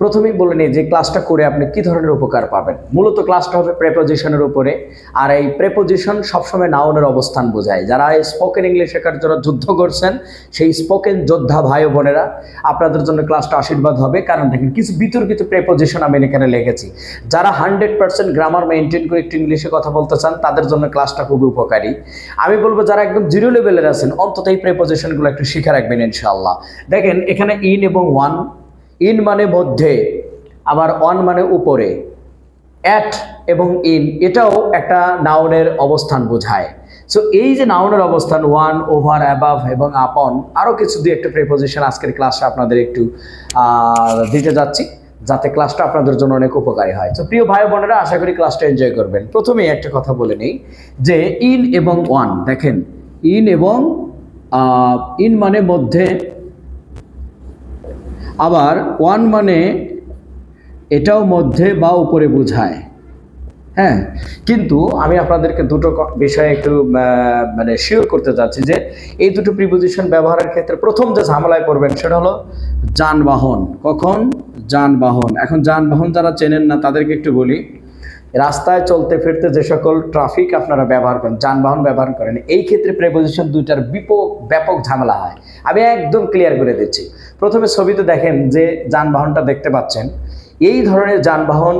প্রথমেই বলে নিই যে ক্লাসটা করে আপনি কি ধরনের উপকার পাবেন। মূলত ক্লাসটা হবে প্রেপোজিশনের উপরে, আর এই প্রেপোজিশন সবসময় নাউনের অবস্থান বোঝায়। যারা স্পোকেন ইংলিশ শেখার জন্য যুদ্ধ করছেন, সেই স্পোকেন যোদ্ধা ভাই বোনেরা, আপনাদের জন্য ক্লাসটা আশীর্বাদ হবে। কারণ দেখেন, কিছু বিতর্কিত প্রেপোজিশন আমি এখানে লিখেছি। যারা হান্ড্রেড পার্সেন্ট গ্রামার মেনটেন করে একটু ইংলিশে কথা বলতে চান, তাদের জন্য ক্লাসটা খুবই উপকারী। আমি বলব, যারা একদম জিরো লেভেলের আছেন, অন্তত এই প্রেপোজিশনগুলো একটু শিখে রাখবেন ইনশাআল্লাহ। দেখেন, এখানে ইন এবং ওয়ান ইন মানে মধ্যে, আবার অন মানে উপরে। অ্যাট এবং ইন, এটাও একটা নাউনের অবস্থান বোঝায়। সো এই যে নাউনের অবস্থান, ওয়ান, ওভার, অ্যাবাভ এবং আপন আরও কিছু দুই একটা প্রেপোজিশন আজকের ক্লাসে আপনাদের একটু দিতে যাচ্ছি, যাতে ক্লাসটা আপনাদের জন্য অনেক উপকারী হয়। তো প্রিয় ভাই বোনেরা, আশা করি ক্লাসটা এনজয় করবেন। প্রথমেই একটা কথা বলে নিই যে, ইন এবং ওয়ান, দেখেন, ইন এবং ইন মানে মধ্যে আবার ওয়ান মানে এটাও মধ্যে বা উপরে বোঝায়। হ্যাঁ কিন্তু আমি আপনাদেরকে দুটো বিষয়ে একটু মানে শিওর করতে চাচ্ছি যে এই দুটো প্রিপোজিশন ব্যবহারের ক্ষেত্রে প্রথম যে ঝামেলায় পড়বেন সেটা হলো যানবাহন। কখন? যানবাহন। এখন যানবাহন যারা চেনেন না, তাদেরকে একটু বলি। রাস্তায় চলতে ফিরতে যে সকল ট্রাফিক আপনারা ব্যবহার করেন, যানবাহন ব্যবহার করেন, এই ক্ষেত্রে প্রেপোজিশন দুইটার বিপক ব্যাপক ঝামেলা হয়। আমি একদম ক্লিয়ার করে দিচ্ছি। প্রথমে ছবিতে দেখেন যে যানবাহনটা দেখতে পাচ্ছেন। এই ধরনের যানবাহন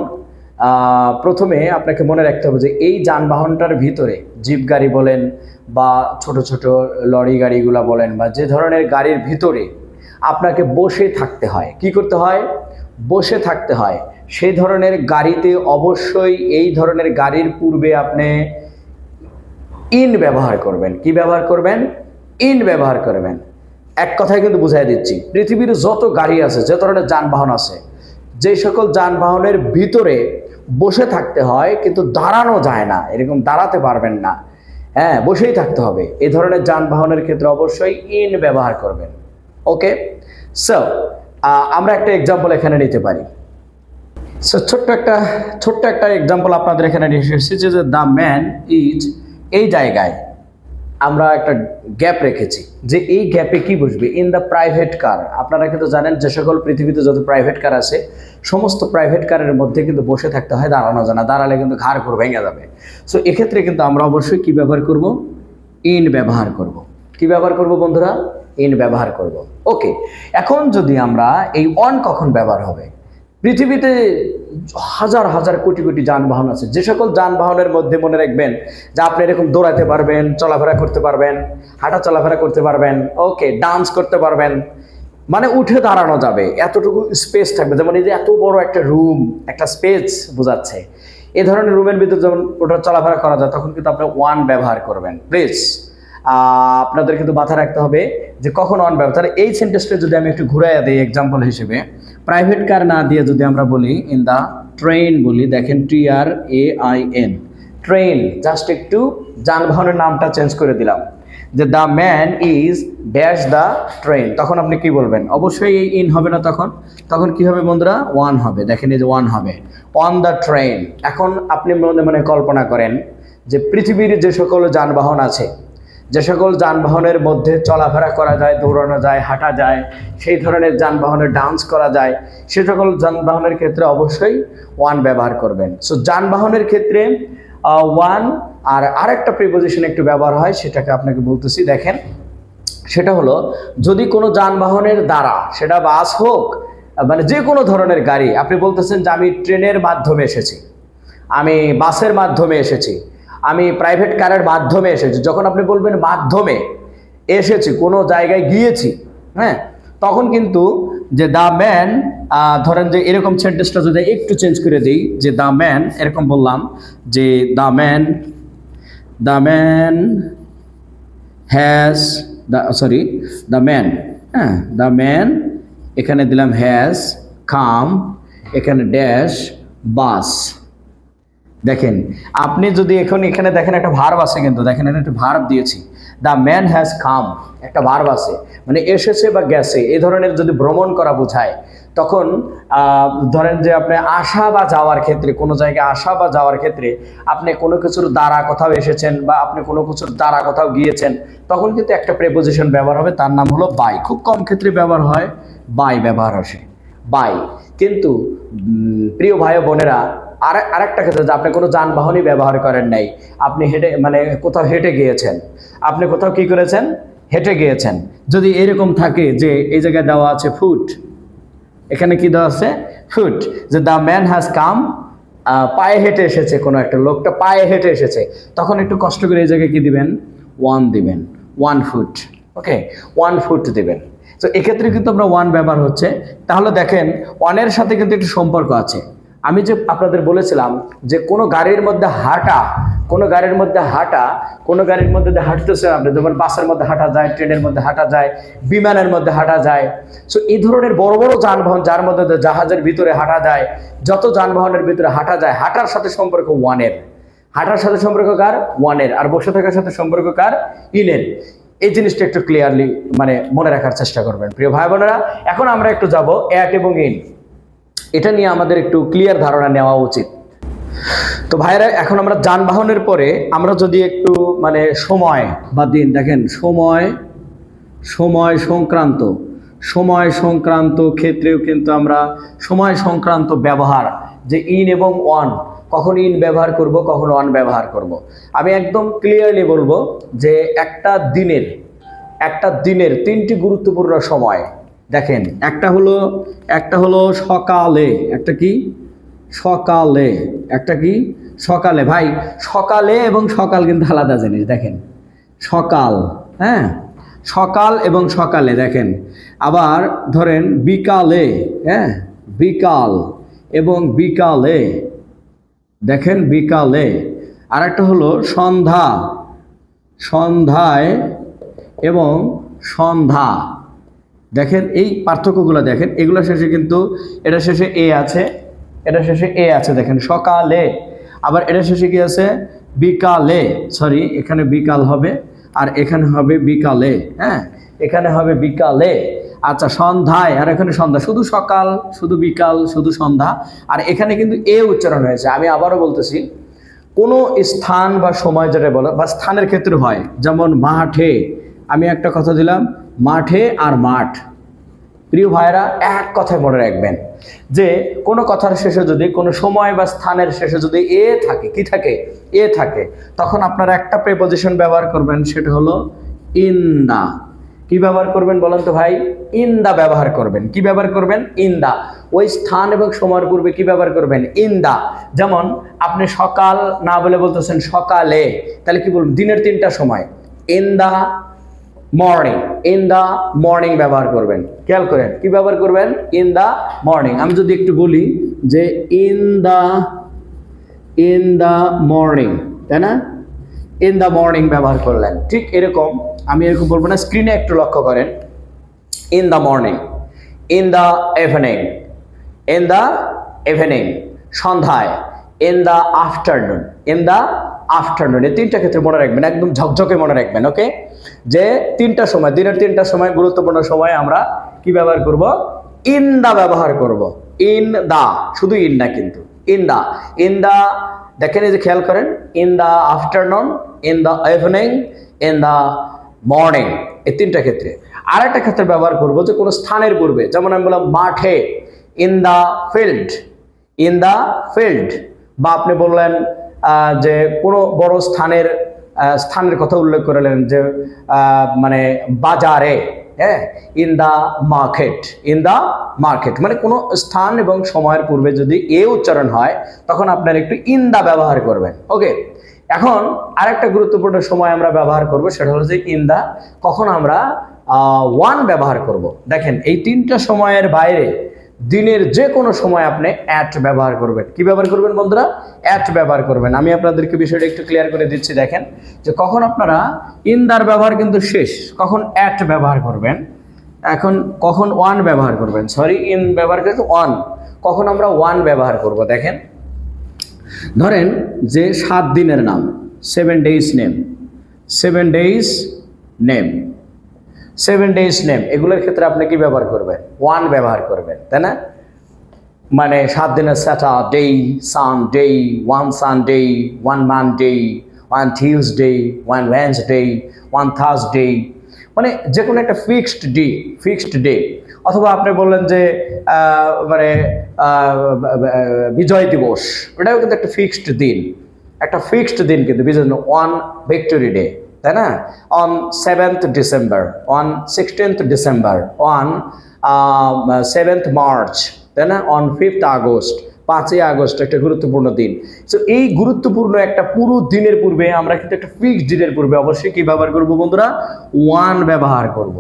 প্রথমে আপনাকে মনে রাখতে হবে যে এই যানবাহনটার ভিতরে জিপ গাড়ি বলেন বা ছোট ছোট লরি গাড়িগুলো বলেন বা যে ধরনের গাড়ির ভিতরে আপনাকে বসে থাকতে হয়। কি করতে হয়? বসে থাকতে হয়। সেই ধরনের গাড়িতে অবশ্যই এই ধরনের গাড়ির পূর্বে আপনি ইন ব্যবহার করবেন। কি ব্যবহার করবেন? ইন ব্যবহার করবেন। এক কথায় কিন্তু বুঝাই দিচ্ছি, পৃথিবীর যত গাড়ি আছে যে ধরনের যানবাহন আছে, যে সকল যানবাহনের ভিতরে বসে থাকতে হয়, কিন্তু দাঁড়ানো যায় না, এরকম দাঁড়াতে পারবেন না। হ্যাঁ বসেই থাকতে হবে। এই ধরনের যানবাহনের ক্ষেত্রে অবশ্যই ইন ব্যবহার করবেন। ওকে? সো আমরা একটা এক্সাম্পল এখানে নিতে পারি। সো ছোট্ট একটা ছোট্ট একটা এক্সাম্পল আপনাদের এখানে নিয়ে এসেছি যে দ্য ম্যান ইজ এই জায়গায় আমরা একটা গ্যাপ রেখেছি। যে এই গ্যাপে কি বসবে? ইন দ্য প্রাইভেট কার আপনারা কিন্তু জানেন যে সকল পৃথিবীতে যত প্রাইভেট কার আছে, সমস্ত প্রাইভেট কারের মধ্যে কিন্তু বসে থাকতে হয়, দাঁড়ানো যায় না। দাঁড়ালে কিন্তু ঘাড় ঘুর ভেঙে যাবে। সো এক্ষেত্রে কিন্তু আমরা অবশ্যই কি ব্যবহার করব? ইন ব্যবহার করব। কি ব্যবহার করব বন্ধুরা? ইন ব্যবহার করব। ওকে এখন যদি আমরা এই অন কখন ব্যবহার হবে? পৃথিবীতে হাজার হাজার কোটি কোটি যানবাহন আছে। যে সকল যানবাহনের মধ্যে মনে রাখবেন যে আপনি এরকম দৌড়াতে পারবেন, চলাফেরা করতে পারবেন, হাঁটা চলাফেরা করতে পারবেন ওকে ডান্স করতে পারবেন মানে উঠে দাঁড়ানো যাবে। এতটুকু স্পেস থাকবে। যেমন এই যে এত বড় একটা রুম একটা স্পেস বোঝাচ্ছে। এ ধরনের রুমের ভিতরে যেমন ওটা চলাফেরা করা যায়, তখন কিন্তু আপনি ওয়ান ব্যবহার করবেন। প্লিজ আপনাদের কিন্তু মাথায় রাখতে হবে যে কখন অন ব্যবহার। তাহলে এই সেন্টেন্সটা যদি আমি একটু ঘুরাইয়া দিই এক্সাম্পল হিসেবে প্রাইভেট কার না দিয়ে যদি আমরা বলি ইন দ্য ট্রেন বলি, দেখেন T R A I N train just একটু যানবাহনের নামটা চেঞ্জ করে দিলাম, যে the man is dash the train তখন আপনি কি বলবেন? অবশ্যই এই ইন হবে না তখন। তখন কি হবে বন্ধুরা? ওয়ান হবে। দেখেন এই যে ওয়ান হবে। অন দ্য ট্রেন এখন আপনি মনে মনে কল্পনা করেন যে পৃথিবীর যে সকল যানবাহন আছে যে সকল যানবাহনের মধ্যে চলাফেরা করা যায়, দৌড়ানো যায়, হাঁটা যায়, সেই ধরনের যানবাহনের ডান্স করা যায়, সে সকল যানবাহনের ক্ষেত্রে অবশ্যই ওয়ান ব্যবহার করবেন। সো যানবাহনের ক্ষেত্রে ওয়ান আর আরেকটা প্রিপোজিশন একটু ব্যবহার হয়, সেটাকে আপনাকে বলতেছি, দেখেন। সেটা হলো, যদি কোনো যানবাহনের দ্বারা, সেটা বাস হোক মানে যে কোনো ধরনের গাড়ি, আপনি বলতেছেন যে আমি ট্রেনের মাধ্যমে এসেছি, আমি বাসের মাধ্যমে এসেছি আমি প্রাইভেট কারের মাধ্যমে এসেছি। যখন আপনি বলবেন মাধ্যমে এসেছি, কোনো জায়গায় গিয়েছি হ্যাঁ তখন কিন্তু যে দ্য ম্যান ধরেন যে এরকম সেন্টেন্সটা যদি একটু চেঞ্জ করে দিই, যে দ্য ম্যান এরকম বললাম যে the man the man has the sorry the man হ্যাঁ দ্য ম্যান এখানে দিলাম হ্যাজ কাম এখানে ড্যাশ বাস দেখেন, আপনি যদি এখন এখানে দেখেন একটা ভার্ব আছে কিন্তু, দেখেন এখানে একটা ভার্ব দিয়েছি। দ্য ম্যান হ্যাজ কাম একটা ভার্ব আছে। মানে এসেছে বা গেছে, এই ধরনের যদি ভ্রমণ করা বোঝায়, তখন ধরেন যে আপনি আসা বা যাওয়ার ক্ষেত্রে, কোনো জায়গায় আসা বা যাওয়ার ক্ষেত্রে আপনি কোনো কিছুর দ্বারা কোথাও এসেছেন বা আপনি কোনো কিছুর দ্বারা কোথাও গিয়েছেন, তখন কিন্তু একটা প্রেপোজিশন ব্যবহার হবে, তার নাম হলো বাই খুব কম ক্ষেত্রে ব্যবহার হয় বাই ব্যবহার আসে বাই কিন্তু প্রিয় ভাই বোনেরা আর আরেকটা ক্ষেত্রে যে আপনি কোনো যানবাহনই ব্যবহার করেন নাই, আপনি হেঁটে মানে কোথাও হেঁটে গিয়েছেন, আপনি কোথাও কি করেছেন? হেঁটে গিয়েছেন। যদি এরকম থাকে যে এই জায়গায় দেওয়া আছে ফুট এখানে কি দেওয়া আছে? ফুট যে দ্য ম্যান হ্যাজ কাম পায়ে হেঁটে এসেছে কোনো একটা লোকটা পায়ে হেঁটে এসেছে, তখন একটু কষ্ট করে এই জায়গায় কি দিবেন? ওয়ান দিবেন one foot okay one foot দিবেন। তো এক্ষেত্রে কিন্তু আমরা ওয়ান ব্যবহার হচ্ছে। তাহলে দেখেন ওয়ানের সাথে কিন্তু একটু সম্পর্ক আছে। আমি যে আপনাদের বলেছিলাম যে কোনো গাড়ির মধ্যে হাঁটা, কোনো গাড়ির মধ্যে হাঁটা, কোনো গাড়ির মধ্যে হাঁটতেছে আপনি, যেমন বাসের মধ্যে হাঁটা যায়, ট্রেনের মধ্যে হাঁটা যায়, বিমানের মধ্যে হাঁটা যায়। সো এই ধরনের বড় বড় যানবাহন যার মধ্যে জাহাজের ভিতরে হাঁটা যায়, যত যানবাহনের ভিতরে হাঁটা যায়, হাঁটার সাথে সম্পর্ক ওয়ানের। হাঁটার সাথে সম্পর্ক কার? ওয়ানের। আর বসে থাকার সাথে সম্পর্ক কার? ইনের। এই জিনিসটা একটু ক্লিয়ারলি মানে মনে রাখার চেষ্টা করবেন। প্রিয় ভাই বোনেরা এখন আমরা একটু যাব অ্যাট এবং ইন। এটা নিয়ে আমাদের একটু ক্লিয়ার ধারণা নেওয়া উচিত তো ভাইরা এখন আমরা যানবাহনের পরে আমরা যদি একটু মানে সময় বা দিন, দেখেন, সময় সময় সংক্রান্ত সময় সংক্রান্ত ক্ষেত্রেও কিন্তু আমরা সময় সংক্রান্ত ব্যবহার, যে ইন এবং ওয়ান কখন ইন ব্যবহার করব, কখন ওয়ান ব্যবহার করব। আমি একদম ক্লিয়ারলি বলব যে একটা দিনের একটা দিনের তিনটি গুরুত্বপূর্ণ সময় দেখেন, একটা হলো একটা হলো সকালে, একটা কি? সকালে, একটা কি? সকালে। ভাই, সকালে এবং সকাল কিন্তু আলাদা জিনিস, দেখেন। সকাল হ্যাঁ? সকাল এবং সকালে, দেখেন। আবার ধরেন, বিকালে হ্যাঁ? বিকাল এবং বিকালে, দেখেন, বিকালে। আর একটা হলো সন্ধ্যা, সন্ধ্যায় এবং সন্ধ্যা। দেখেন এই পার্থক্যগুলো দেখেন এগুলো শেষে কিন্তু এটা শেষে এ আছে, এটা শেষে এ আছে, দেখেন সকালে। আবার এটা শেষে কি আছে? বিকালে সরি এখানে বিকাল হবে, আর এখানে হবে বিকালে হ্যাঁ? এখানে হবে বিকালে। আচ্ছা সন্ধ্যায়, আর এখানে সন্ধ্যা, শুধু সকাল, শুধু বিকাল, শুধু সন্ধ্যা, আর এখানে কিন্তু এ উচ্চারণ হয়েছে। আমি আবারও বলতেছি, কোনো স্থান বা সময় যেটা বলে, বা স্থানের ক্ষেত্রে হয়, যেমন মাঠে, আমি একটা কথা দিলাম মাঠে আর মাঠ। প্রিয় ভাইরা এক কথায় মনে রাখবেন যে, কোনো কথার শেষে যদি, কোনো সময় বা স্থানের শেষে যদি এ থাকে, কি থাকে, এ থাকে, তখন আপনারা একটা প্রেপোজিশন ব্যবহার করবেন, সেটা হলো ইন দা কি ব্যবহার করবেন বলেন তো ভাই? ইন দা ব্যবহার করবেন। কি ব্যবহার করবেন? ইন দা ওই স্থান এবং সময়ের পূর্বে কি ব্যবহার করবেন? ইন দা যেমন, আপনি সকাল না বলে বলতেছেন সকালে, তাহলে কি বলবেন? দিনের তিনটা সময়। In the morning in the morning ব্যবহার করবেন। খেয়াল করেন, কি ব্যবহার করবেন? ইন দা মর্নিং আমি যদি একটু বলি যে in the in the morning তাই না? ইন দা মর্নিং ব্যবহার করলেন। ঠিক এরকম, আমি এরকম বলব না স্ক্রিনে একটু লক্ষ্য করেন। In the morning in the evening in the evening সন্ধ্যায় in the afternoon in the afternoon এই তিনটা ক্ষেত্রে মনে রাখবেন, একদম ঝকঝকে মনে রাখবেন ওকে যে তিনটা সময়, দিনের তিনটা সময়, গুরুত্বপূর্ণ সময় আমরা কি ব্যবহার করব? ইন দা ব্যবহার করব। ইন দা শুধু ইন না কিন্তু। ইন দা ইন দা দেখেন এই যে খেয়াল করেন in the afternoon in the evening in the morning, এই তিনটা ক্ষেত্রে। আর একটা ক্ষেত্রে ব্যবহার করব যে কোনো স্থানের পূর্বে, যেমন আমি বললাম মাঠে। In the field in the field, বা আপনি বললেন যে কোনো বড় স্থানের স্থানের কথা উল্লেখ করলেন যে মানে বাজারে হ্যাঁ in the market in the market মানে কোনো স্থান এবং সময়ের পূর্বে যদি এ উচ্চারণ হয়, তখন আপনার একটু ইন দা ব্যবহার করবেন ওকে এখন আরেকটা গুরুত্বপূর্ণ সময় আমরা ব্যবহার করব, সেটা হলো যে ইন দা কখন আমরা ওয়ান ব্যবহার করব। দেখেন, এই তিনটা সময়ের বাইরে দিনের যে কোনো সময় আপনি অ্যাট ব্যবহার করবেন। কি ব্যবহার করবেন বন্ধুরা? অ্যাট ব্যবহার করবেন। আমি আপনাদেরকে বিষয়টা একটু ক্লিয়ার করে দিচ্ছি, দেখেন। যে কখন আপনারা ইনদার ব্যবহার কিন্তু শেষ, কখন অ্যাট ব্যবহার করবেন, এখন কখন ওয়ান ব্যবহার করবেন সরি ইন ব্যবহার করতে ওয়ান কখন আমরা ওয়ান ব্যবহার করব, দেখেন। ধরেন যে সাত দিনের নাম seven days name seven days name seven days name এগুলোর ক্ষেত্রে আপনি কি ব্যবহার করবেন? ওয়ান ব্যবহার করবেন, তাই না? মানে সাত দিনের Saturday Sunday on Sunday on Monday on Tuesday on Wednesday on Thursday মানে যে কোনো একটা ফিক্সড ডে ফিক্সড ডে অথবা আপনি বললেন যে মানে বিজয় দিবস, এটাও কিন্তু একটা ফিক্সড দিন। একটা ফিক্সড দিন কিন্তু, বিজয় ওয়ান ভিক্টোরি ডে তাই না? On seventh December on sixteenth December on seventh March তাই না? অন ফিফথ আগস্ট পাঁচই আগস্ট একটা গুরুত্বপূর্ণ দিন। সো এই গুরুত্বপূর্ণ একটা পুরো দিনের পূর্বে আমরা কিন্তু একটা ফিক্সড দিনের পূর্বে অবশ্যই কী ব্যবহার করব বন্ধুরা? ওয়ান ব্যবহার করব।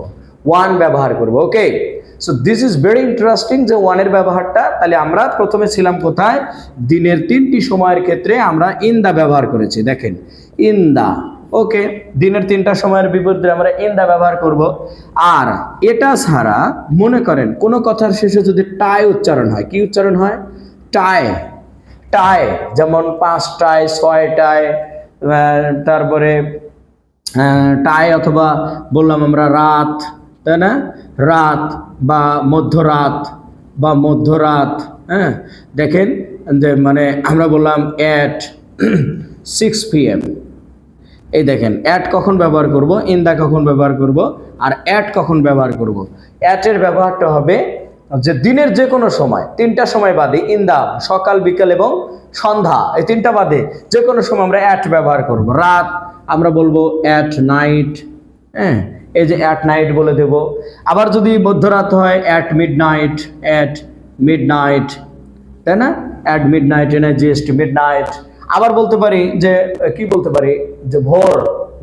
ওয়ান ব্যবহার করব okay so this is very interesting যে ওয়ানের ব্যবহারটা। তাহলে আমরা প্রথমে ছিলাম কোথায়? দিনের তিনটি সময়ের ক্ষেত্রে আমরা ইন দা ব্যবহার করেছি। দেখেন ইন দা ওকে, দিনের তিনটা সময়ের বিপরীতে আমরা ইন দা ব্যবহার করব। আর এটা ছাড়া মনে করেন, কোনো কথার শেষে যদি টাই উচ্চারণ হয়, কি উচ্চারণ হয়? টাই টাই যেমন পাঁচটায় ছয়টায় তারপরে টাই অথবা বললাম আমরা রাত, তাই না? রাত বা মধ্যরাত বা মধ্যরাত হ্যাঁ? দেখেন, যে মানে আমরা বললাম অ্যাট সিক্স পিএম এই দেখেন অ্যাট কখন ব্যবহার করব ইন দা কখন ব্যবহার করব, আর অ্যাট কখন ব্যবহার করব। অ্যাটের ব্যবহারটা হবে যে দিনের যে কোনো সময়, তিনটা সময় বাদে ইন দা সকাল, বিকাল এবং সন্ধ্যা, এই তিনটা বাদে যে কোনো সময় আমরা অ্যাট ব্যবহার করব। রাত, আমরা বলব অ্যাট নাইট হ্যাঁ এই যে অ্যাট নাইট বলে দেব। আবার যদি মধ্যরাত হয় at midnight at midnight at midnight mid নাইট এন জিএসটি মিড নাইট আবার বলতে পারি যে, কি বলতে পারি? যে ভোর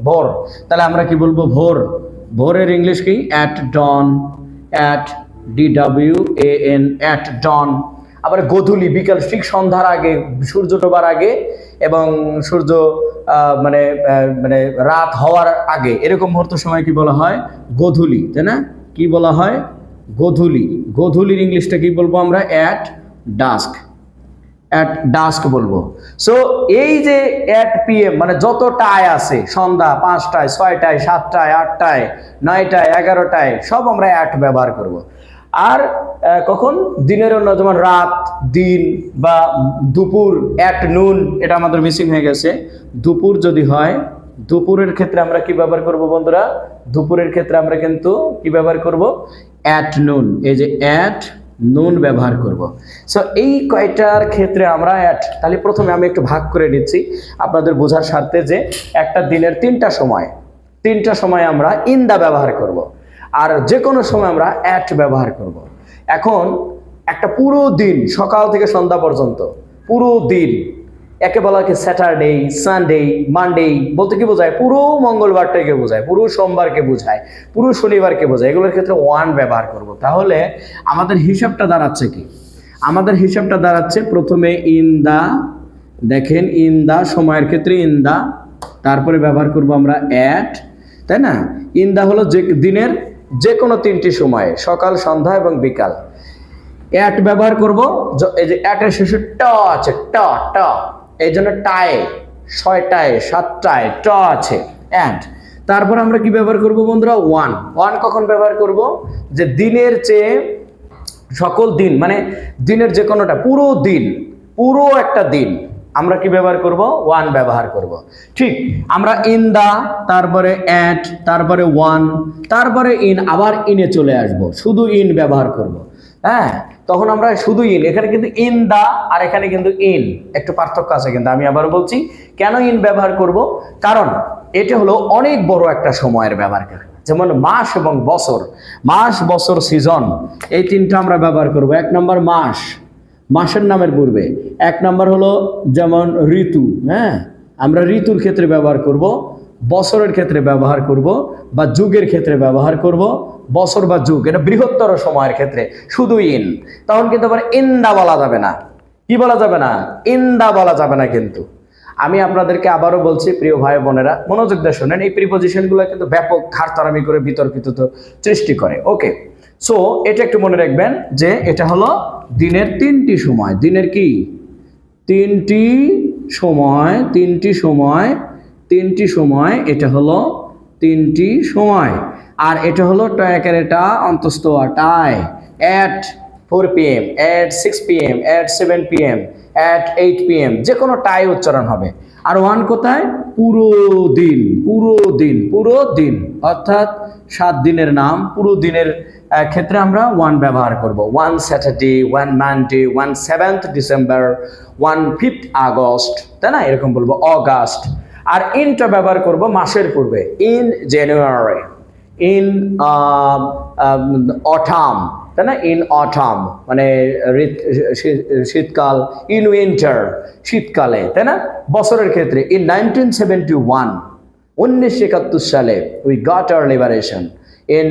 ভোর। তাহলে আমরা কি বলব ভোর? ভোরের ইংলিশ কি? At dawn at D W A N at dawn আবার গোধূলি, বিকাল, ঠিক সন্ধ্যার আগে, সূর্য ডোবার আগে এবং সূর্য মানে মানে রাত হওয়ার আগে। এরকম মুহূর্ত সময় কি বলা হয়? গোধূলি, তাই না? কি বলা হয়? গোধূলি। গোধূলির ইংলিশটা কি বলব আমরা? অ্যাট ডাস্ক অ্যাট ডাস্ক বলব। সো এই যে অ্যাট পিএম মানে যত টায় আছে, সন্ধ্যা পাঁচটায়, ছয়টায়, সাতটায়, আটটায়, নয়টায়, এগারোটায়, সব আমরা অ্যাট ব্যবহার করব। আর কখন? দিনের অন্য, যেমন রাত, দিন বা দুপুর অ্যাট নুন এটা আমাদের মিসিং হয়ে গেছে। দুপুর যদি হয়, দুপুরের ক্ষেত্রে আমরা কি ব্যবহার করব বন্ধুরা? দুপুরের ক্ষেত্রে আমরা কিন্তু কি ব্যবহার করব? অ্যাট নুন এই যে অ্যাট নুন ব্যবহার করব। সো এই কয়টার ক্ষেত্রে আমরা, তাহলে প্রথমে আমি একটু ভাগ করে নিচ্ছি। আপনাদের বোঝার স্বার্থে যে একটা দিনের তিনটা সময় তিনটা সময় আমরা ইন্দা ব্যবহার করব আর যে কোনো সময় আমরা অ্যাট ব্যবহার করব। এখন একটা পুরো দিন, সকাল থেকে সন্ধ্যা পর্যন্ত, পুরো দিন একে বলা হয় স্যাটারডে সানডে মানডে বলতে কি বোঝায়? পুরো মঙ্গলবারটাকে বোঝায়, পুরো সোমবারকে বোঝায়, পুরো শনিবারকে বোঝায়। এগুলোর ক্ষেত্রে ওয়ান ব্যবহার করব। তাহলে আমাদের হিসাবটা দাঁড়াচ্ছে কি? আমাদের হিসাবটা দাঁড়াচ্ছে প্রথমে ইন দা দেখেন ইন দা সময়ের ক্ষেত্রে ইন দা তারপরে ব্যবহার করব আমরা অ্যাট তাই না? ইন দা হলো যে দিনের যে কোনো তিনটি সময়ে, সকাল, সন্ধ্যা এবং বিকাল। অ্যাট ব্যবহার করব এই যে অ্যাটের শেষে ট আছে, ট ট। এই জন্য টায়, ছয়টায়, সাতটায়, ট আছে অ্যাট তারপর আমরা কি ব্যবহার করব বন্ধুরা? ওয়ান ওয়ান কখন ব্যবহার করব? যে দিনের চেয়ে সকল দিন মানে দিনের যে কোনোটা, পুরো দিন, পুরো একটা দিন আমরা কি ব্যবহার করব? ওয়ান ব্যবহার করব। ঠিক, আমরা ইন দা তারপরে অ্যাট তারপরে ওয়ান তারপরে ইন আবার ইনে চলে আসব। শুধু ইন ব্যবহার করব। হ্যাঁ তখন আমরা শুধু ইন এখানে কিন্তু ইন দা আর এখানে কিন্তু ইন একটু পার্থক্য আছে কিন্তু, আমি আবার বলছি, কেন ইন ব্যবহার করব? কারণ এটা হলো অনেক বড় একটা সময়ের ব্যবহার যেমন মাস এবং বছর, মাস, বছর সিজন এই তিনটা আমরা ব্যবহার করব। এক নম্বর মাস, মাসের নামের পূর্বে, এক নম্বর হলো যেমন ঋতু হ্যাঁ আমরা ঋতুর ক্ষেত্রে ব্যবহার করব। বছরের ক্ষেত্রে ব্যবহার করব বা যুগের ক্ষেত্রে ব্যবহার করব, বছর বা যুগ, এটা বৃহত্তর সময়ের ক্ষেত্রে শুধু ইন। তখন কিন্তু আবার ইন্দা বলা যাবে না। কি বলা যাবে না? ইন্দা বলা যাবে না কিন্তু। আমি আপনাদেরকে আবারও বলছি, প্রিয় ভাই বোনেরা, মনোযোগ দিয়ে শোনেন, এই প্রিপোজিশনগুলো কিন্তু ব্যাপক ঘাটতারামি করে বিতর্কিত সৃষ্টি করে। ওকে সো এটা একটু মনে রাখবেন যে এটা হলো দিনের তিনটি সময়। দিনের কি? তিনটি সময় তিনটি সময় তিনটি সময়, এটা হলো তিনটি সময়। আর এটা হলো ট্র্যাকের এটা অন্তস্থ টাই at four P M at six P M at seven P M at eight P M যে কোনো টাই উচ্চারণ হবে। আর ওয়ান কোথায়? পুরো দিন পুরো দিন পুরো দিন। অর্থাৎ সাত দিনের নাম, পুরো দিনের ক্ষেত্রে আমরা ওয়ান ব্যবহার করব। On Saturday on Monday on seventh December on fifth August তাই না? এরকম বলব অগাস্ট আর ইনটা ব্যবহার করব মাসের পূর্বে। In January. ইন অটাম তাই না? ইন অটাম মানে শীতকাল। In winter. শীতকালে। তাই না? বছরের ক্ষেত্রে। In nineteen seventy one. উনিশশো একাত্তর সালে we got our liberation. In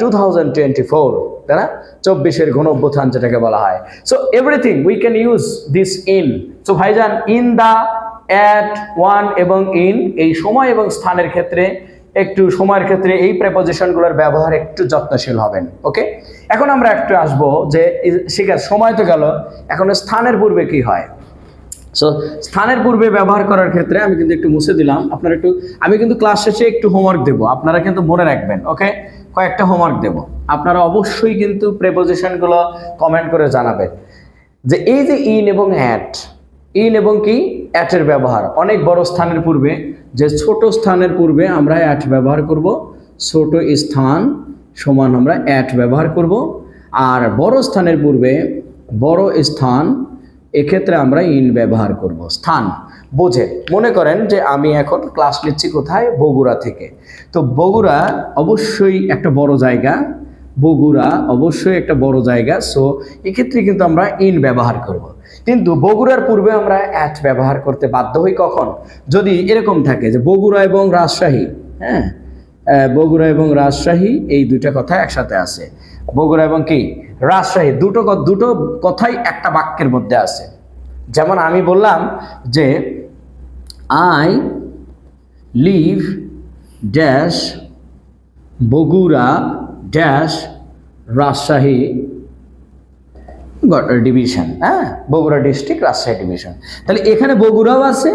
two thousand twenty four. তাই না? চব্বিশের ঘন অভ্যুত্থান যেটাকে বলা হয়। So everything we can use this in so ভাইজান ইন দা অ্যাট ওয়ান এবং ইন এই সময় এবং স্থানের ক্ষেত্রে, একটু সময়ের ক্ষেত্রে এই প্রেপোজিশনগুলোর ব্যবহার একটু যত্নশীল হবেন ওকে এখন আমরা একটু আসব যে আছে সময় তো গেল, এখন স্থানের পূর্বে কি হয়? সো স্থানের পূর্বে ব্যবহার করার ক্ষেত্রে আমি কিন্তু একটু মুছে দিলাম, আপনারা একটু, আমি কিন্তু ক্লাস শেষে একটু হোমওয়ার্ক দেবো, আপনারা কিন্তু মনে রাখবেন ওকে কয়েকটা হোমওয়ার্ক দেবো, আপনারা অবশ্যই কিন্তু প্রেপোজিশনগুলো কমেন্ট করে জানাবেন, যে এই যে ইন এবং অ্যাট ইন এবং কি? অ্যাটের ব্যবহার। অনেক বড় স্থানের পূর্বে, যে ছোট স্থানের পূর্বে আমরা অ্যাট ব্যবহার করব, ছোট স্থান সমান আমরা অ্যাট ব্যবহার করব। আর বড় স্থানের পূর্বে বড় স্থান, এক্ষেত্রে আমরা ইন ব্যবহার করব। স্থান, বোঝে। মনে করেন যে আমি এখন ক্লাস নিচ্ছি কোথায়? বগুড়া থেকে। তো বগুড়া অবশ্যই একটা বড় জায়গা। বগুড়া অবশ্যই একটা বড় জায়গা। সো, এক্ষেত্রে কিন্তু আমরা ইন ব্যবহার করব। কিন্তু বগুড়ার পূর্বে আমরা অ্যাট ব্যবহার করতে বাধ্য হই কখন? যদি এরকম থাকে যে বগুড়া এবং রাজশাহী হ্যাঁ? বগুড়া এবং রাজশাহী এই দুইটা কথা একসাথে আছে। বগুড়া এবং কি? রাজশাহী, দুটো দুটো কথাই একটা বাক্যের মধ্যে আছে। যেমন আমি বললাম যে I live dash Bogura dash Rajshahi division হ্যাঁ? Bogura district Rajshahi division. তাহলে এখানে বগুড়াও আছে,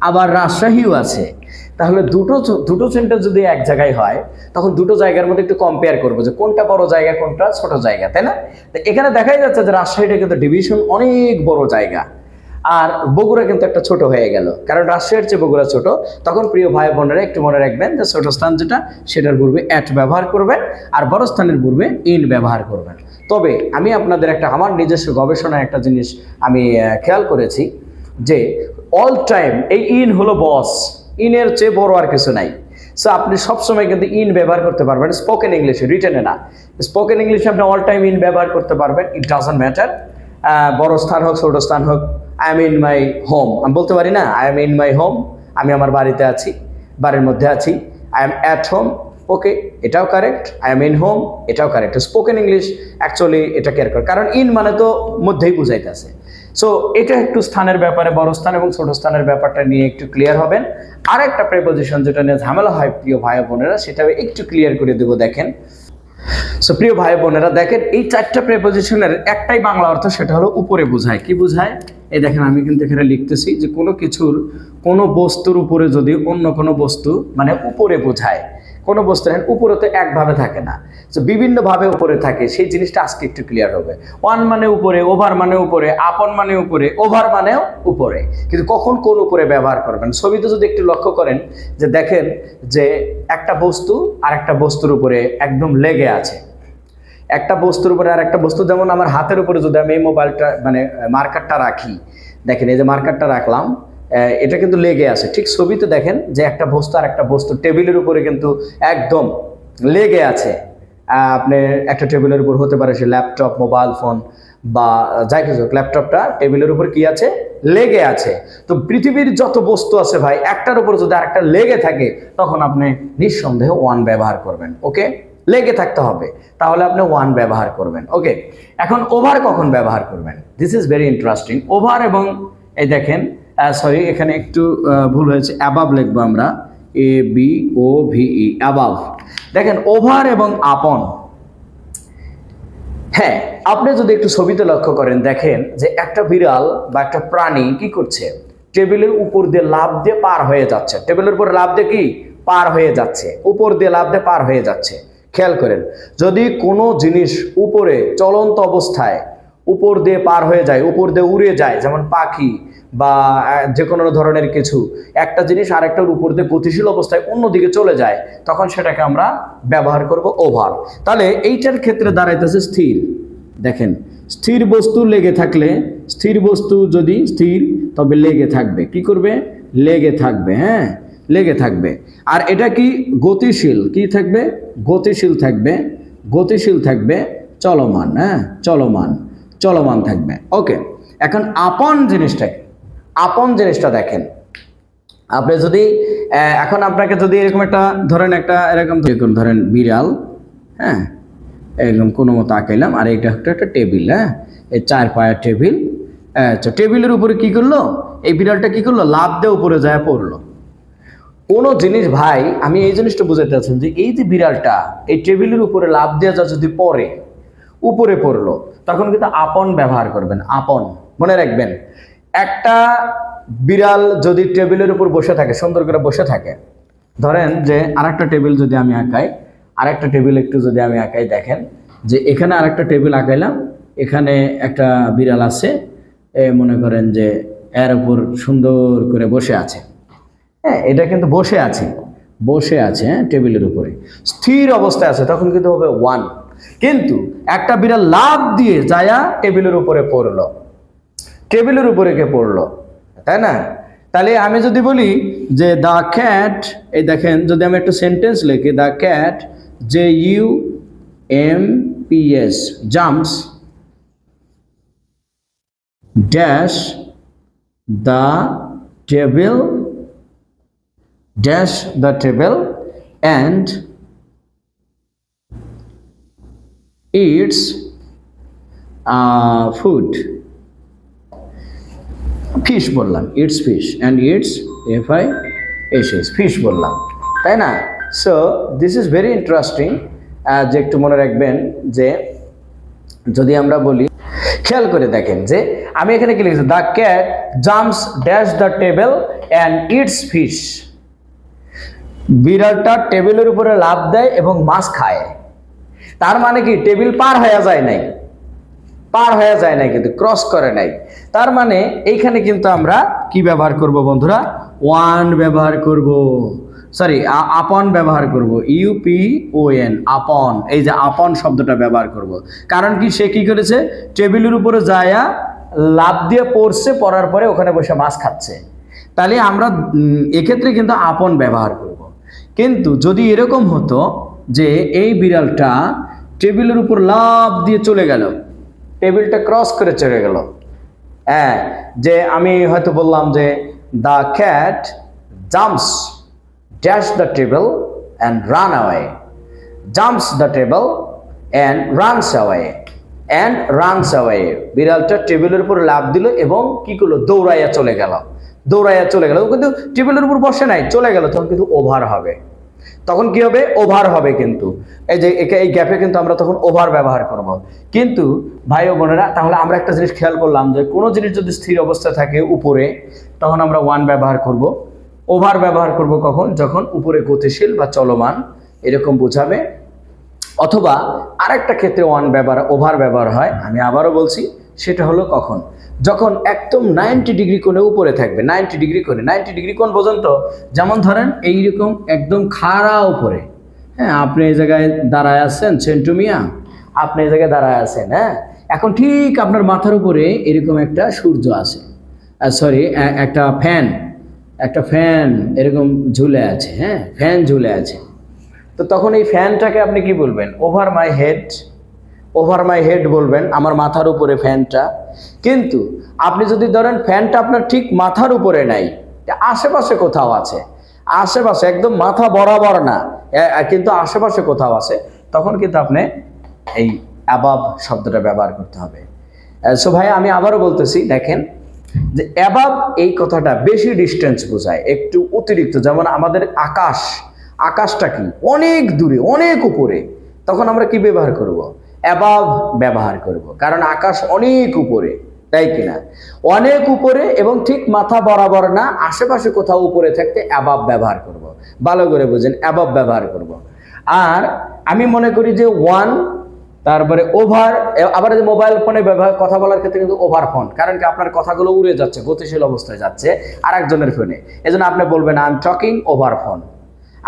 আবার রাজশাহীও আছে। তাহলে দুটো দুটো সেন্টার যদি এক জায়গায় হয়, তখন দুটো জায়গার মধ্যে একটু কম্পেয়ার করব যে কোনটা বড় জায়গা, কোনটা ছোট জায়গা, তাই না? তো এখানে দেখাই যাচ্ছে যে রাজশাহীটা কিন্তু ডিভিশন অনেক বড় জায়গা। আর বগুড়া কিন্তু একটা ছোট হয়ে গেল। কারণ রাজশাহীর চেয়ে বগুড়া ছোট। তখন প্রিয় ভাই বোনেরা একটু মনে রাখবেন যে ছোট স্থান যেটা, সেটার পূর্বে অ্যাট ব্যবহার করবেন, আর বড় স্থানের পূর্বে ইন ব্যবহার করবেন। তবে আমি আপনাদের একটা, আমার নিজস্ব গবেষণায় একটা জিনিস আমি খেয়াল করেছি যে অল টাইম এই ইন হলো বস ইনের চেয়ে বড় আর কিছু নাই। সো আপনি সবসময় কিন্তু ইন ব্যবহার করতে পারবেন স্পোকেন ইংলিশে রিটেনে না। স্পোকেন ইংলিশে আপনি অল টাইম ইন ব্যবহার করতে পারবেন ইট ডাজন্ট ম্যাটার বড় স্থান হোক, ছোট স্থান হোক I am in my home আমি বলতে পারি না I am in my home আমি আমার বাড়িতে আছি, বাড়ির মধ্যে আছি I am at home okay এটাও correct I am in home এটাও কারেক্ট স্পোকেন ইংলিশ অ্যাকচুয়ালি এটা কেয়ার করে। কারণ ইন মানে তো মধ্যেই বুঝাইতেছে সো এটা একটু স্থানের ব্যাপারে, বড় স্থান এবং ছোট স্থানের ব্যাপারটা নিয়ে একটু ক্লিয়ার হবেন। আর একটা প্রেপোজিশন যেটা নিয়ে ঝামেলা হয় প্রিয় ভাই বোনেরা সেটাও একটু ক্লিয়ার করে দেবো, দেখেন। সো প্রিয় ভাই বোনেরা, দেখেন, এই চারটা প্রেপোজিশনের একটাই বাংলা অর্থ, সেটা হলো উপরে বোঝায়। কি বোঝায়? এই দেখেন, আমি কিন্তু এখানে লিখতেছি যে কোনো কিছুর কোনো বস্তুর উপরে যদি অন্য কোনো বস্তু মানে উপরে বোঝায় কোনো বস্তু দেখেন উপরে তো একভাবে থাকে না। তো বিভিন্নভাবে উপরে থাকে, সেই জিনিসটা আজকে একটু ক্লিয়ার হবে। ওয়ান মানে উপরে ওভার মানে উপরে আপন মানে উপরে ওভার মানেও উপরে। কিন্তু কখন কোন উপরে ব্যবহার করবেন? ছবিতে যদি একটু লক্ষ্য করেন, যে দেখেন যে একটা বস্তু আর একটা বস্তুর উপরে একদম লেগে আছে। একটা বস্তুর উপরে আর একটা বস্তু, যেমন আমার হাতের উপরে যদি আমি এই মোবাইলটা মানে মার্কারটা রাখি, দেখেন এই যে মার্কারটা রাখলাম এটা কিন্তু লেগে আছে। ঠিক ছবিতে দেখেন যে একটা বস্তু আর একটা বস্তু টেবিলের উপরে কিন্তু একদম লেগে আছে। আপনি একটা টেবিলের উপর হতে পারে সে ল্যাপটপ, মোবাইল ফোন বা যাই কিছু ল্যাপটপটা টেবিলের উপর কি আছে? লেগে আছে। তো পৃথিবীর যত বস্তু আছে ভাই, একটার উপর যদি আরেকটা লেগে থাকে, তখন আপনি নিঃসন্দেহে ওয়ান ব্যবহার করবেন, ওকে? লেগে থাকতে হবে। তাহলে আপনি ওয়ান ব্যবহার করবেন, ওকে? এখন ওভার কখন ব্যবহার করবেন? This is very interesting over এবং এই দেখেন সরি এখানে একটু ভুল হয়েছে। অ্যাবাব লিখব আমরা। এ বি ও ভিই অ্যাবাব দেখেন ওভার এবং আপন হ্যাঁ আপনি যদি একটু ছবিতে লক্ষ্য করেন, দেখেন যে একটা বিড়াল বা একটা প্রাণী কি করছে? টেবিলের উপর দিয়ে লাভ দিয়ে পার হয়ে যাচ্ছে। টেবিলের উপর লাভ দিয়ে কি? পার হয়ে যাচ্ছে। উপর দিয়ে লাভ দিয়ে পার হয়ে যাচ্ছে। খেয়াল করেন, যদি কোনো জিনিস উপরে চলন্ত অবস্থায় উপর দিয়ে পার হয়ে যায়, উপর দিয়ে উড়ে যায়, যেমন পাখি বা যে কোনো ধরনের কিছু। একটা জিনিস আরেকটার উপর দিয়ে গতিশীল অবস্থায় অন্যদিকে চলে যায়, তখন সেটাকে আমরা ব্যবহার করব ওভার। তাহলে এইটার ক্ষেত্রে দাঁড়াইতেছে স্থির। দেখেন, স্থির বস্তু লেগে থাকলে, স্থির বস্তু যদি স্থির, তবে লেগে থাকবে। কি করবে? লেগে থাকবে হ্যাঁ? লেগে থাকবে। আর এটা কি গতিশীল? কি থাকবে? গতিশীল থাকবে। গতিশীল থাকবে চলমান হ্যাঁ? চলমান। চলমান থাকবে। ওকে, এখন আপন জিনিসটা আপন জিনিসটা দেখেন। আপনি যদি এখন আপনাকে যদি এরকম একটা, ধরেন একটা, এরকম ধরেন বিড়াল হ্যাঁ এরকম কোনো মতো আঁকাইলাম, আর এটা একটা একটা টেবিল হ্যাঁ এই চার পায়ের টেবিল আচ্ছা টেবিলের উপরে কি করল? এই বিড়ালটা কি করল? লাভ দিয়ে উপরে যায় পড়ল। কোনো জিনিস, ভাই, আমি এই জিনিসটা বুঝাতে চাচ্ছি যে এই যে বিড়ালটা, এই টেবিলের উপরে লাভ দেওয়া যা যদি পড়ে উপরে পড়ল, তখন কিন্তু আপন ব্যবহার করবেন, আপন। মনে রাখবেন, একটা বিড়াল যদি টেবিলের উপর বসে থাকে, সুন্দর করে বসে থাকে, ধরেন যে আরেকটা টেবিল যদি আমি আঁকাই, আরেকটা টেবিল একটু যদি আমি আঁকাই, দেখেন যে এখানে আরেকটা টেবিল আঁকাইলাম, এখানে একটা বিড়াল আছে, এ মনে করেন যে এর উপর সুন্দর করে বসে আছে। হ্যাঁ এটা কিন্তু বসে আছে বসে আছে হ্যাঁ টেবিলের উপরে। স্থির অবস্থায় আছে, তখন কিন্তু হবে ওয়ান কিন্তু একটা বিড়াল লাভ দিয়ে যায়া টেবিলের উপরে পড়ল। টেবিলের উপরে কে পড়ল, তাই না? তাহলে আমি যদি বলি যে দ্য ক্যাট এই দেখেন, যদি আমি একটা সেন্টেন্স লিখি দ্য ক্যাট যে U M P S jumps dash the table dash the table and uh, food. Fish বললাম eats fish and eats F I S S fish বললাম তাই না? So this is very interesting যে একটু মনে রাখবেন যে যদি আমরা বলি খেয়াল করে দেখেন যে আমি এখানে কি লিখেছি? The cat jumps dash the table and eats fish বিড়ালটা টেবিলের উপরে লাভ দেয় এবং মাছ খায়। তার মানে কি? টেবিল পার হয়ে যায় নাই। পার হয়ে যায় নাই কিন্তু ক্রস করে নাই। তার মানে এইখানে কিন্তু আমরা কি ব্যবহার করব বন্ধুরা? ওয়ান ব্যবহার করব। সরি আপন ব্যবহার করব। ইউপি ও এন, আপন। এই যে আপন শব্দটা ব্যবহার করব। কারণ কি সে কি করেছে? টেবিলের উপরে যায়া লাভ দিয়ে পড়ছে, পড়ার পরে ওখানে বসে মাছ খাচ্ছে। তাহলে আমরা এক্ষেত্রে কিন্তু আপন ব্যবহার করব। কিন্তু যদি এরকম হতো যে এই বিড়ালটা টেবিলের উপর লাভ দিয়ে চলে গেল। টেবিলটা ক্রস করে চলে গেল। হ্যাঁ যে আমি হয়তো বললাম যে the cat jumps, dash the table and run away. Jumps the table and runs away. And runs away. বিড়ালটা টেবিলের উপর লাভ দিল এবং কি করল? দৌড়াইয়া চলে গেল। দৌড়াইয়া চলে গেল। কিন্তু টেবিলের উপর বসে নাই, চলে গেল, তখন কিন্তু ওভার হবে। তখন কি হবে? ওভার হবে কিন্তু। এই যে এই গ্যাপে কিন্তু আমরা তখন ওভার ব্যবহার করব। কিন্তু ভাই ও বোনেরা, তাহলে আমরা একটা জিনিস খেয়াল করলাম যে, কোনো জিনিস যদি স্থির অবস্থায় থাকে উপরে, তখন আমরা ওয়ান ব্যবহার করব। ওভার ব্যবহার করব কখন? যখন উপরে গতিশীল বা চলমান, এরকম বোঝাবে। অথবা আরেকটা ক্ষেত্রে ওয়ান ব্যবহার ওভার ব্যবহার হয়। আমি আবারও বলছি, সেটা হলো কখন? যখন একদম নাইনটি ডিগ্রি কোণে উপরে থাকবে, নাইনটি ডিগ্রি কোণে, নাইনটি ডিগ্রি কোণ পর্যন্ত, যেমন ধরেন এইরকম একদম খাড়া উপরে হ্যাঁ আপনি এই জায়গায় দাঁড়ায় আছেন, সেন্টুমিয়া, আপনি এই জায়গায় দাঁড়ায় আছেন হ্যাঁ এখন ঠিক আপনার মাথার উপরে এরকম একটা সূর্য আছে সরি একটা ফ্যান একটা ফ্যান এরকম ঝুলে আছে হ্যাঁ ফ্যান ঝুলে আছে, তো তখন এই ফ্যানটাকে আপনি কি বলবেন? Over my head over my head বলবেন, আমার মাথার উপরে ফ্যানটা। কিন্তু আপনি যদি ধরেন ফ্যানটা আপনার ঠিক মাথার উপরে নাই আশেপাশে কোথাও আছে। আশেপাশে একদম মাথা বরাবর না কিন্তু আশেপাশে কোথাও আছে, তখন কিন্তু আপনি এই অ্যাবাব শব্দটা ব্যবহার করতে হবে। সো ভাই আমি আবারও বলতেছি, দেখেন যে অ্যাবাব এই কথাটা বেশি ডিস্টেন্স বোঝায়, একটু অতিরিক্ত, যেমন আমাদের আকাশ, আকাশটা কি? অনেক দূরে, অনেক উপরে। তখন আমরা কি ব্যবহার করব? অ্যাবাব ব্যবহার করব। কারণ আকাশ অনেক উপরে, তাই কিনা? অনেক উপরে এবং ঠিক মাথা বরাবর না, আশেপাশে কোথাও উপরে থাকতে অ্যাবাব ব্যবহার করব। ভালো করে বুঝেন অ্যাবাব ব্যবহার করব। আর আমি মনে করি যে ওয়ান তারপরে ওভার আবার যে মোবাইল ফোনে ব্যবহার, কথা বলার ক্ষেত্রে কিন্তু ওভার ফোন কারণ কি আপনার কথাগুলো উড়ে যাচ্ছে, গতিশীল অবস্থায় যাচ্ছে আর একজনের ফোনে এজন্য আপনি বলবেন I am talking over phone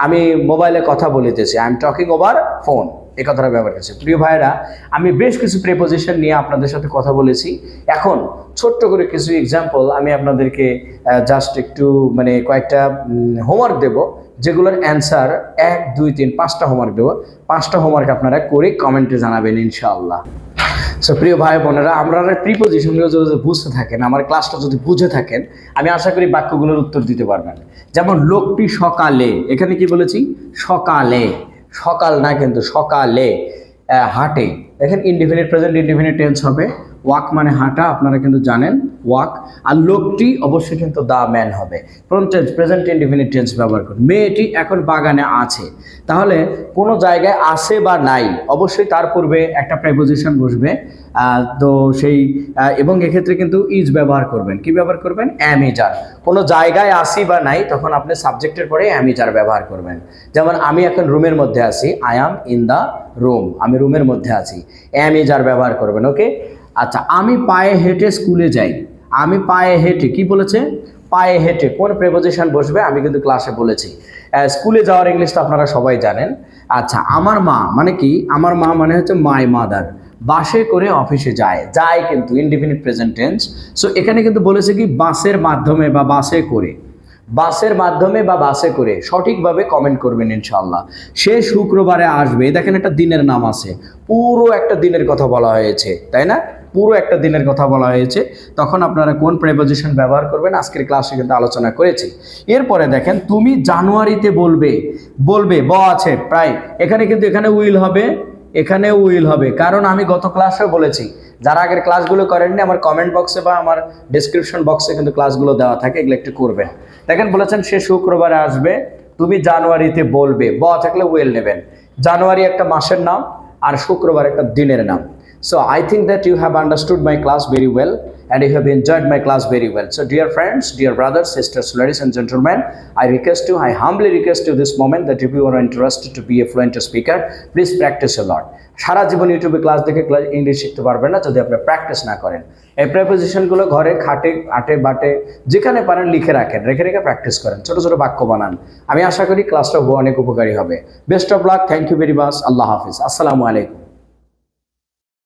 আমি মোবাইলে কথা বলিতেছি I am talking over phone এই কথাটা ব্যবহার করছি প্রিয় ভাইরা আমি বেশ কিছু প্রেপোজিশন নিয়ে আপনাদের সাথে কথা বলেছি। এখন ছোট্ট করে কিছু এক্সাম্পল আমি আপনাদেরকে জাস্ট একটু মানে কয়েকটা হোমওয়ার্ক দেব, যেগুলোর অ্যান্সার এক, দুই, তিন, পাঁচটা হোমওয়ার্ক দেবো। পাঁচটা হোমওয়ার্ক আপনারা করে কমেন্টে জানাবেন ইনশাআল্লাহ। সো প্রিয় ভাই বোনেরা আপনারা প্রিপোজিশনগুলো যদি বুঝতে থাকেন, আমার ক্লাসটা যদি বুঝে থাকেন, আমি আশা করি বাক্যগুলোর উত্তর দিতে পারবেন। যেমন, লোকটি সকালে। এখানে কি বলেছি? সকালে। সকাল না কিন্তু সকালে হাঁটে দেখেন ইনডিফিনিট প্রেজেন্ট ইনডিফিনিট টেন্স হবে। ওয়াক মানে হাঁটা, আপনারা কিন্তু জানেন ওয়াক। আর লোকটি অবশ্যই কিন্তু দা ম্যান হবে। টেন্স, প্রেজেন্ট ইনডিফিনিট টেন্স ব্যবহার করুন। মেয়েটি এখন বাগানে আছে। তাহলে কোনো জায়গায় আছে বা নাই, অবশ্যই তার পূর্বে একটা প্রেপোজিশন বসবে। তো সেই এবং এক্ষেত্রে কিন্তু ইজ ব্যবহার করবেন। কি ব্যবহার করবেন? অ্যামিজার কোনো জায়গায় আসি বা নাই, তখন আপনি সাবজেক্টের পরে অ্যামিজার ব্যবহার করবেন। যেমন আমি এখন রুমের মধ্যে আছি I am in the room আমি রুমের মধ্যে আছি। অ্যামিজার ব্যবহার করবেন ওকে আচ্ছা আমি পায়ে হেঁটে স্কুলে যাই। আমি পায়ে হেঁটে, কি বলেছে? পায়ে হেঁটে, কোন প্রেপোজিশন বসবে? আমি কিন্তু ক্লাসে বলেছি। স্কুলে যাওয়ার ইংলিশটা আপনারা সবাই জানেন। আচ্ছা আমার মা মানে কি? আমার মা মানে হচ্ছে মাই মাদার বাসে করে অফিসে যায়। যায় কিন্তু ইনডিফিনিট প্রেজেন্ট টেন্স সো এখানে কিন্তু বলেছে কি? বাসের মাধ্যমে বা বাসে করে। বাসের মাধ্যমে বা বাসে করে। সঠিকভাবে কমেন্ট করবেন ইনশাল্লাহ সে শুক্রবারে আসবে। দেখেন একটা দিনের নাম আছে। পুরো একটা দিনের কথা বলা হয়েছে, তাই না? পুরো একটা দিনের কথা বলা হয়েছে। তখন আপনারা কোন প্রেপোজিশন ব্যবহার করবেন? আজকের ক্লাসে কিন্তু আলোচনা করেছি। এরপরে দেখেন, তুমি জানুয়ারিতে বলবে বলবে, ব আছে, প্রায়। এখানে কিন্তু এখানে উইল হবে এখানে উইল হবে। কারণ আমি গত ক্লাসে বলেছি, যারা আগের ক্লাসগুলো করেননি, আমার কমেন্ট বক্সে বা আমার ডিসক্রিপশন বক্সে কিন্তু ক্লাসগুলো দেওয়া থাকে, এগুলো একটু করবেন। দেখেন, বলেছেন, সে শুক্রবারে আসবে, তুমি জানুয়ারিতে বলবে, ব থাকলে উইল নেবেন। জানুয়ারি একটা মাসের নাম, আর শুক্রবার একটা দিনের নাম। So I think that you have understood my class very well and you have enjoyed my class very well. So, dear friends, dear brothers, sisters, ladies, and gentlemen, I request you, I humbly request you this moment that if you are interested to be a fluent speaker, please practice a lot. সারা জীবন ইউটিউবে class দেখে English শিখতে পারবেন না যদি আপনি practice না করেন এই প্রেপোজিশনগুলো ঘরে খাটে আটে বাটে যেখানে পারেন লিখে রাখেন রেখে রেখে প্র্যাকটিস করেন ছোট ছোট বাক্য বানান আমি আশা করি ক্লাসটা অনেক উপকারী হবে best of luck thank you very much আল্লাহ হাফিজ আসসালামু আলাইকুম